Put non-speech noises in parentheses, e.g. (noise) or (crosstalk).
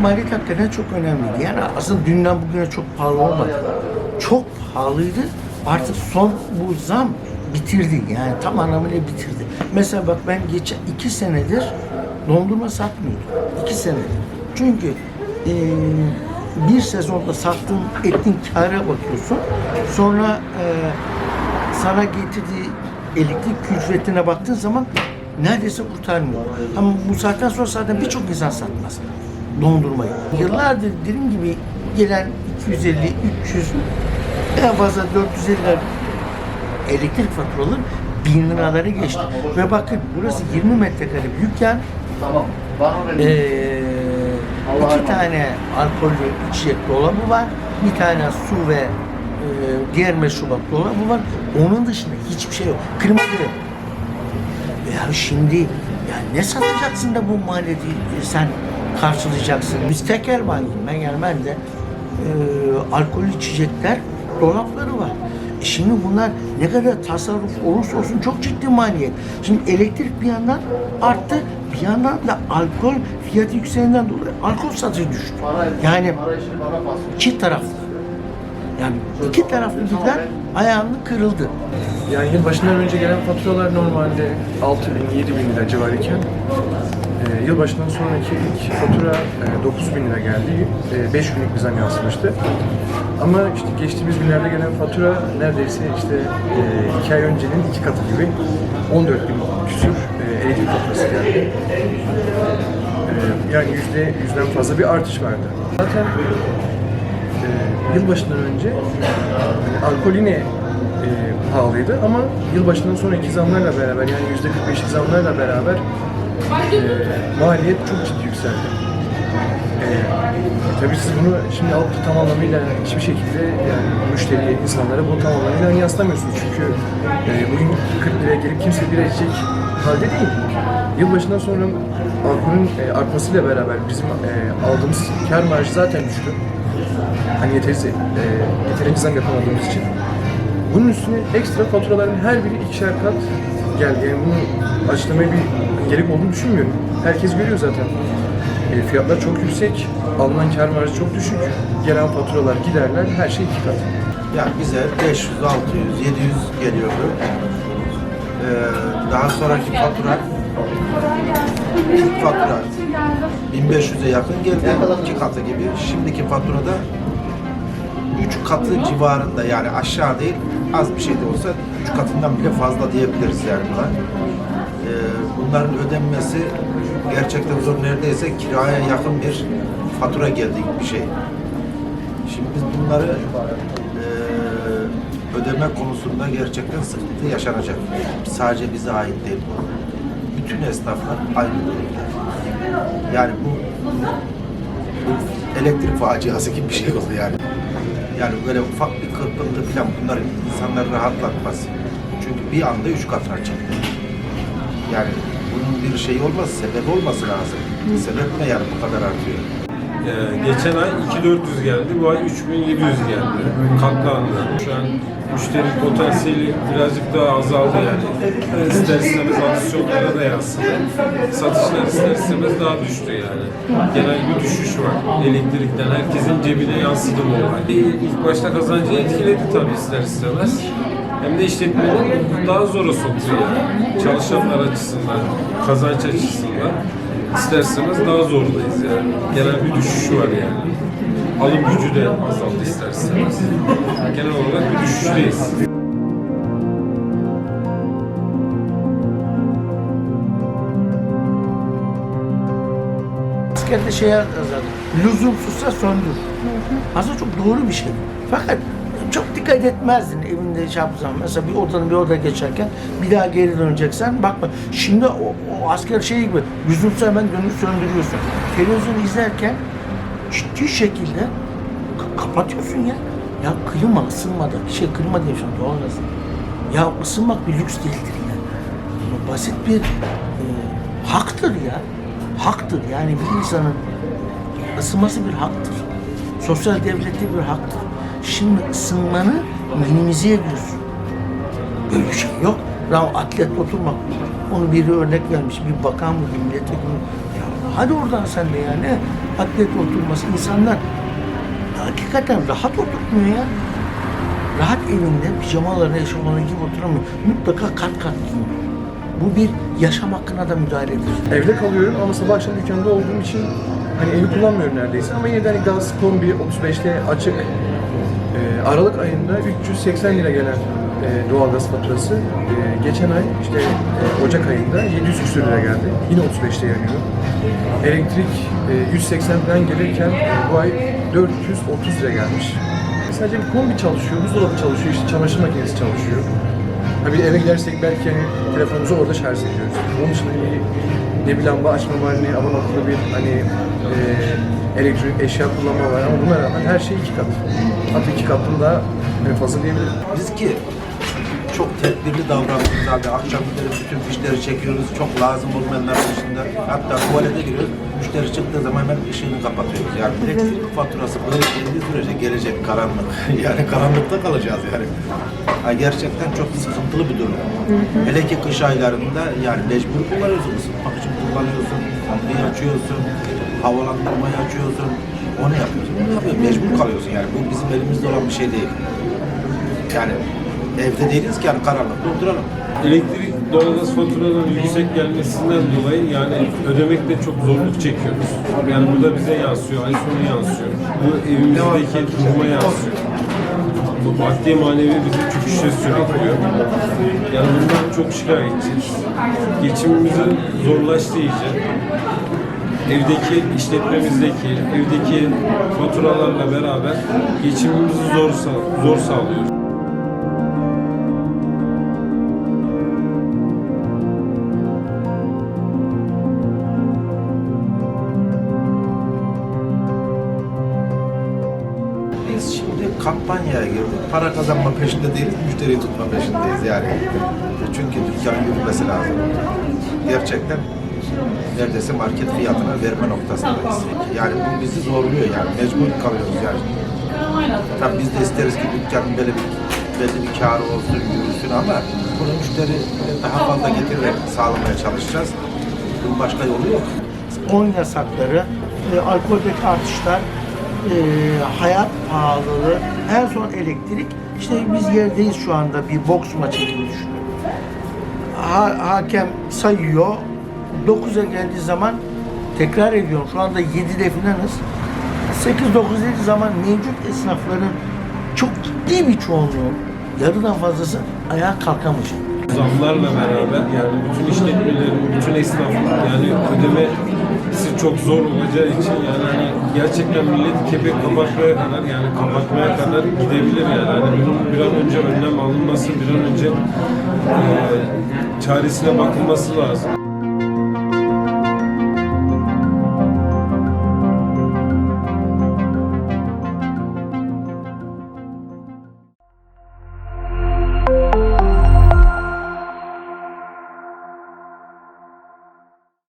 maliyet hakikaten çok önemliydi. Yani aslında dünden bugüne çok pahalı olmadı. Çok pahalıydı. Artık son bu zam bitirdi. Yani tam anlamıyla bitirdi. Mesela bak ben geçen iki senedir dondurma satmıyordum. İki senedir. Çünkü eee, bir sezonda sattığın etin kâra bakıyorsun. Sonra eee, sana getirdiği elektrik ücretine baktığın zaman neredeyse kurtarmıyor. Ama bu saatten sonra zaten birçok insan satmaz dondurmayı. Yıllardır dediğim gibi gelen 250, 300, en fazla 450 lira elektrik faturaları bin liraları geçti. Ve bakın burası 20 metrekare bir dükkan. Tamam. Ee, iki tane alkollü içecek dolabı var. Bir tane su ve e, diğer meşrubat dolabı var. Onun dışında hiçbir şey yok. Klima yok. Ya şimdi ya ne satacaksın da bu maliyeti e, sen karşılayacaksın? Biz tekel bayiyim. Ben yani ben de e, alkollü içecekler dolapları var. E şimdi bunlar ne kadar tasarruf olursa olsun çok ciddi maliyet. Şimdi elektrik bir yandan arttı, bir yandan da alkol fiyatı yükselenden dolayı alkol satışı düştü. Yani iki taraflı. Yani iki taraflı birden ayağını kırıldı. Yani yılbaşından önce gelen faturalar normalde 6 bin, 7 bin lira civarıyken e, yılbaşından sonraki ilk fatura e, 9 bin lira geldi. 5 günlük bir zam yansımıştı. Ama işte geçtiğimiz günlerde gelen fatura neredeyse işte 2 ay öncenin iki katı gibi 14 bin küsür e, elektrik faturası geldi. E, yani yüzde yüzden fazla bir artış vardı. Zaten e, yılbaşından önce yani alkol yine e, pahalıydı ama yılbaşından sonraki zamlarla beraber yani yüzde 45'lik zamlarla beraber e, maliyet çok ciddi yükseldi. E, tabii siz bunu şimdi alıp da tam anlamıyla hiçbir şekilde yani müşteriye, insanlara bunu tam anlamıyla. Çünkü e, bugün 40 liraya gelip kimse bira içecek halde değil. Yılbaşından sonra alkolün e, artmasıyla beraber bizim e, aldığımız kar marjı zaten düştü. Hani yeterince, e, yeterince zam yapamadığımız için. Bunun üstüne ekstra faturaların her biri ikişer kat geldi. Yani bunu açıklamaya bir gerek olduğunu düşünmüyorum. Herkes görüyor zaten. E, fiyatlar çok yüksek, alınan kar marjı çok düşük. Gelen faturalar, giderler, her şey iki kat. Yani bize 500, 600, 700 geliyordu. Ee, daha sonraki fatura ilk fatura 1500'e yakın geldi. iki katı gibi. Şimdiki faturada 3 katı civarında yani aşağı değil az bir şey de olsa 3 katından bile fazla diyebiliriz yani buna. Ee, bunların ödenmesi gerçekten zor neredeyse kiraya yakın bir fatura geldi bir şey. Şimdi biz bunları eee, ödeme konusunda gerçekten sıkıntı yaşanacak. Sadece bize ait değil bu. Bütün esnaflar aynı durumda. Yani bu, bu elektrik faciası gibi bir şey oldu yani. Yani böyle ufak bir kırpıntı falan bunlar insanları rahatlatmaz. Çünkü bir anda üç katına çıktı. Yani bunun bir şey olması, sebep olması lazım. Sebep ne yani bu kadar artıyor? Ee, geçen ay 2400 geldi, bu ay 3700 geldi. Katlandı. Şu an müşteri potansiyeli birazcık daha azaldı yani. İster istemez adisyonlara da yansıdı. Satışlar ister istemez daha düştü yani. Genel bir düşüş var. Elektrikten herkesin cebine yansıdı bu olay. İlk başta kazancı etkiledi tabii ister istemez. Hem de işletmeleri daha zora soktu yani. Çalışanlar açısından, kazanç açısından ister istemez daha zordayız yani. Genel bir düşüş var yani. Alım gücü de azaldı ister. Genel olarak bir düşüşteyiz. Askerde şey yazar. Lüzumsuzsa söndür. Aslında çok doğru bir şey. Fakat çok dikkat etmezdin evinde şey zaman. Mesela bir odanın bir oda geçerken bir daha geri döneceksen bakma. Şimdi o, o asker şey gibi lüzumsa hemen dönüp söndürüyorsun. Televizyon izlerken ciddi şekilde ka- kapatıyorsun ya. Ya klima ısınmada, şey klima diye şu an doğalgaz. Ya ısınmak bir lüks değildir ya. Bu basit bir e, haktır ya. Haktır yani bir insanın ısınması bir haktır. Sosyal devleti bir haktır. Şimdi ısınmanı minimize ediyorsun. Böyle bir şey yok. Ya atlet oturmak. Onu biri örnek vermiş. Bir bakan mı, bir milletvekili hadi oradan sen de yani. atlet oturması insanlar hakikaten rahat oturtmuyor ya. Rahat evinde pijamalarını, eşofmanı gibi oturamıyor. Mutlaka kat kat giyin. Bu bir yaşam hakkına da müdahaledir. Evde kalıyorum ama sabah akşam dükkanda olduğum için hani evi kullanmıyorum neredeyse ama yine de hani gaz kombi 35'te açık. Ee, Aralık ayında 380 lira gelen e, doğalgaz faturası e, geçen ay işte e, Ocak ayında 700 küsur lira geldi. Yine 35'te yanıyor. Elektrik e, 180'den gelirken bu ay 430 lira gelmiş. Sadece bir kombi çalışıyor, buzdolabı çalışıyor, işte çamaşır makinesi çalışıyor. Ha bir eve gidersek belki hani telefonumuzu orada şarj ediyoruz. Onun dışında bir ne bir lamba açma var ne aman akıllı bir hani e, elektrik eşya kullanma var ama buna rağmen her şey iki kat. Hatta iki kattan daha hani fazla diyebilirim. Biz ki çok tedbirli davrandığımız halde akşam gideriz bütün fişleri çekiyoruz. Çok lazım olmayanlar dışında. Hatta tuvalete giriyoruz. Müşteri çıktığı zaman hemen ışığını kapatıyoruz. Yani elektrik faturası böyle geldiği sürece gelecek karanlık. (laughs) yani karanlıkta kalacağız yani. Ha, gerçekten çok sıkıntılı bir durum. Hele ki kış aylarında yani mecbur kullanıyorsun. Isıtmak için kullanıyorsun. Kombiyi açıyorsun. Havalandırmayı açıyorsun. Onu yapıyorsun. Bunu yapıyorsun. Mecbur kalıyorsun yani. Bu bizim elimizde olan bir şey değil. Yani evde değiliz ki yani karanlıkta oturalım. Elektrik doğalgaz faturalarının yüksek gelmesinden dolayı yani ödemekte çok zorluk çekiyoruz. Yani bu da bize yansıyor, ay sonu yansıyor. Bu evimizdeki duruma yansıyor. Bu maddi manevi bizi çöküşe sürüklüyor. Yani bundan çok şikayetçiyiz. Geçimimizin zorlaştığı iyice. Evdeki işletmemizdeki, evdeki faturalarla beraber geçimimizi zor, zor sağlıyoruz. Kampanyaya girdik. Para kazanma peşinde değiliz, müşteriyi tutma peşindeyiz yani. Çünkü dükkanın yürümesi lazım. Gerçekten neredeyse market fiyatına verme noktasındayız. Yani bu bizi zorluyor yani. Mecbur kalıyoruz yani. Tabii biz de isteriz ki dükkanın böyle bir belli bir karı olsun, yürüsün ama bunu müşteri daha fazla getirerek sağlamaya çalışacağız. Bunun başka yolu yok. on yasakları, e, alkoldeki artışlar, hayat pahalılığı, en son elektrik. İşte biz yerdeyiz şu anda bir boks maçı gibi düşünün. Ha, hakem sayıyor. 9'a geldiği zaman tekrar ediyorum. Şu anda 7'de filanız. 8-9 dediği zaman mevcut esnafların çok ciddi bir çoğunluğu, yarıdan fazlası ayağa kalkamayacak. Zamlarla beraber yani bütün işletmelerin, bütün esnaf yani ödemesi çok zor olacağı için yani hani gerçekten millet kepek kapatmaya kadar yani kapatmaya kadar gidebilir yani. Hani bunun bir an önce önlem alınması, bir an önce e, çaresine bakılması lazım.